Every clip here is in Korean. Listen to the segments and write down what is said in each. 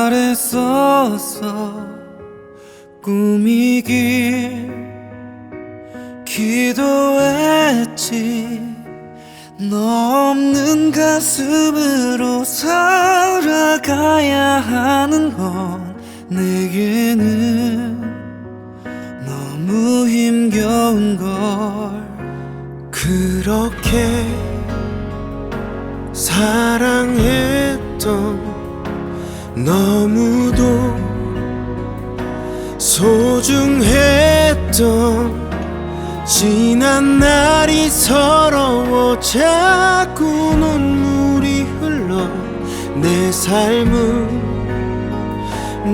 바랬었어. 꿈이길 기도했지. 너 없는 가슴으로 살아가야 하는 건 내게는 너무 힘겨운 걸. 그렇게 사랑했던 너무도 소중했던 지난 날이 서러워 자꾸 눈물이 흘러 내 삶은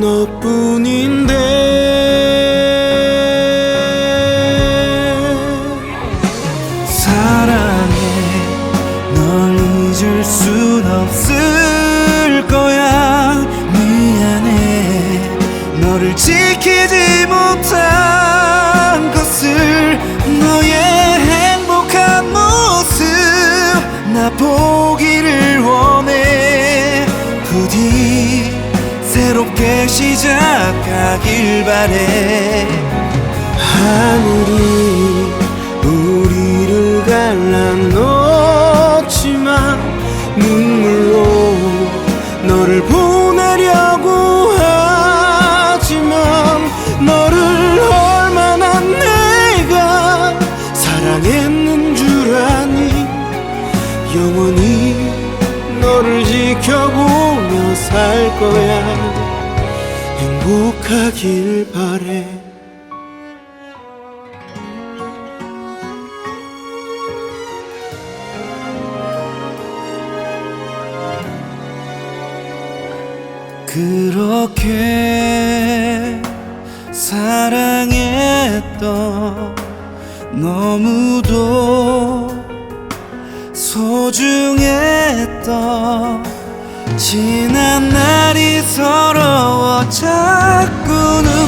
너뿐인데. 사랑해 널 잊을 순 없을 너를 지키지 못한 것을 너의 행복한 모습 나 보기를 원해. 부디 새롭게 시작하길 바래. 하늘이 우리를 갈라놓지만 눈물로 너를 보 살 거야. 행복하길 바래. 그렇게 사랑했던 너무도 소중했던 지난 날이 서러워 자꾸 눈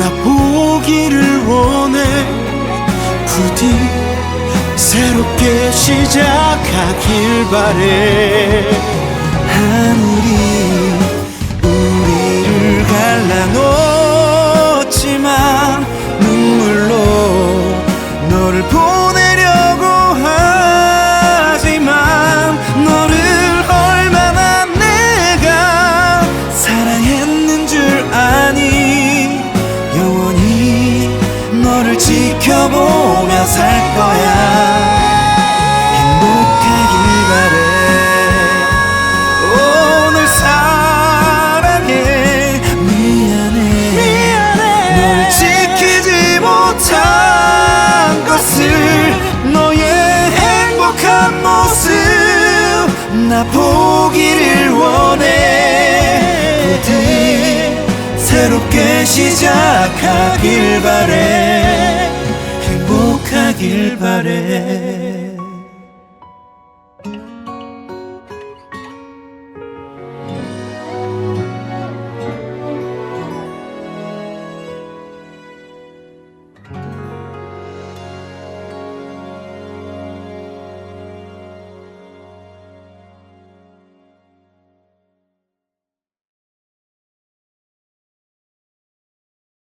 나 보기를 원해. 부디 새롭게 시작하길 바래. 하늘이 너를 지켜보며 살 거야. 행복하길 바래. 오늘 사랑해. 미안해. 널 지키지 못한 것을 너의 행복한 모습 나 보기를 원해. 부디 새롭게 시작하길 바래 행복하길 바래